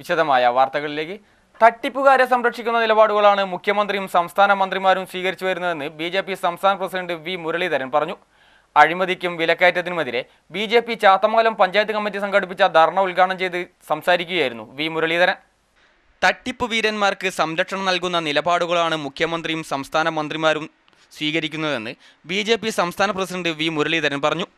വിശദമായ വാർത്തകളിലേക്ക്. തട്ടിപ്പുകാരെ സംരക്ഷിക്കുന്ന നിലപാടുകളാണ് മുഖ്യമന്ത്രിയും സംസ്ഥാന മന്ത്രിമാരും സ്വീകരിച്ചു വരുന്നതെന്ന് ബി ജെ പി സംസ്ഥാന പ്രസിഡന്റ് വി മുരളീധരൻ പറഞ്ഞു. അഴിമതിക്കും വിലക്കയറ്റത്തിനുമെതിരെ B J P Chathamangalam panchayat committee സംഘടിപ്പിച്ച ധർണ ഉദ്ഘാടനം ചെയ്ത് സംസാരിക്കുകയായിരുന്നു വി മുരളീധരൻ. തട്ടിപ്പ് വീരന്മാർക്ക് സംരക്ഷണം നൽകുന്ന നിലപാടുകളാണ് മുഖ്യമന്ത്രിയും സംസ്ഥാന മന്ത്രിമാരും സ്വീകരിക്കുന്നതെന്ന് ബി സംസ്ഥാന പ്രസിഡന്റ് വി മുരളീധരൻ പറഞ്ഞു.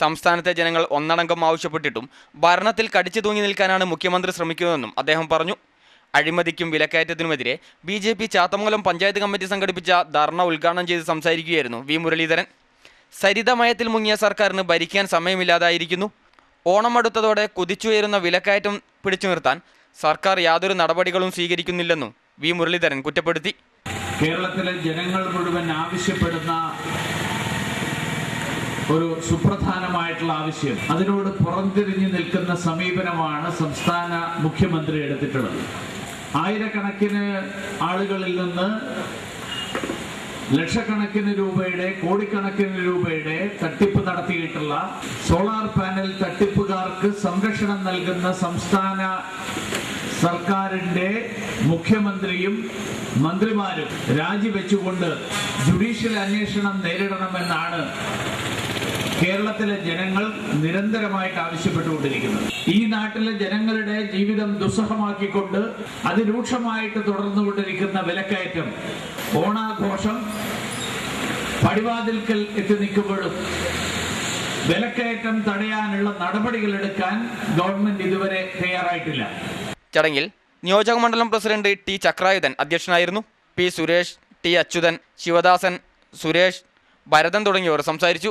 സംസ്ഥാനത്തെ ജനങ്ങൾ ഒന്നടങ്കം ആവശ്യപ്പെട്ടിട്ടും ഭരണത്തിൽ കടിച്ചു തൂങ്ങി നിൽക്കാനാണ് മുഖ്യമന്ത്രി ശ്രമിക്കുന്നതെന്നും അദ്ദേഹം പറഞ്ഞു. അഴിമതിക്കും വിലക്കയറ്റത്തിനുമെതിരെ B J P Chathamangalam panchayat committee സംഘടിപ്പിച്ച ധർണ ഉദ്ഘാടനം ചെയ്ത് സംസാരിക്കുകയായിരുന്നു വി മുരളീധരൻ. സരിതമയത്തിൽ മുങ്ങിയ സർക്കാരിന് ഭരിക്കാൻ സമയമില്ലാതായിരിക്കുന്നു. ഓണം അടുത്തതോടെ കുതിച്ചുയരുന്ന വിലക്കയറ്റം പിടിച്ചു നിർത്താൻ സർക്കാർ യാതൊരു നടപടികളും സ്വീകരിക്കുന്നില്ലെന്നും വി മുരളീധരൻ കുറ്റപ്പെടുത്തി. കേരളത്തിലെ ജനങ്ങൾ മുഴുവൻ ആവശ്യപ്പെടുന്ന ഒരു സുപ്രധാനമായിട്ടുള്ള ആവശ്യം. അതിനോട് പുറംതിരിഞ്ഞു നിൽക്കുന്ന സമീപനമാണ് സംസ്ഥാന മുഖ്യമന്ത്രി എടുത്തിട്ടുള്ളത്. ആയിരക്കണക്കിന് ആളുകളിൽ നിന്ന് ലക്ഷക്കണക്കിന് രൂപയുടെ കോടിക്കണക്കിന് രൂപയുടെ തട്ടിപ്പ് നടത്തിയിട്ടുള്ള സോളാർ പാനൽ തട്ടിപ്പുകാർക്ക് സംരക്ഷണം നൽകുന്ന സംസ്ഥാന സർക്കാരിന്റെ മുഖ്യമന്ത്രിയും മന്ത്രിമാരും രാജിവെച്ചുകൊണ്ട് ജുഡീഷ്യൽ അന്വേഷണം നേരിടണമെന്നാണ് കേരളത്തിലെ ജനങ്ങൾ നിരന്തരമായിട്ട് ആവശ്യപ്പെട്ടുകൊണ്ടിരിക്കുന്നത് ഈ നാട്ടിലെ ജനങ്ങളുടെ ജീവിതം ദുസ്സഹമാക്കിക്കൊണ്ട് അതിരൂക്ഷമായിട്ട് തുടർന്നുകൊണ്ടിരിക്കുന്ന വിലക്കയറ്റം ഓണാഘോഷം പടിവാതിൽക്കൽ എത്തി നിൽക്കുമ്പോഴും വിലക്കയറ്റം തടയാനുള്ള നടപടികൾ എടുക്കാൻ ഗവൺമെന്റ് ഇതുവരെ തയ്യാറായിട്ടില്ല. ചടങ്ങിൽ നിയോജക മണ്ഡലം പ്രസിഡന്റ് ടി ചക്രായുധൻ അധ്യക്ഷനായിരുന്നു. പി സുരേഷ് ടി അച്യുതൻ ശിവദാസൻ സുരേഷ് ഭരതൻ തുടങ്ങിയവർ സംസാരിച്ചു.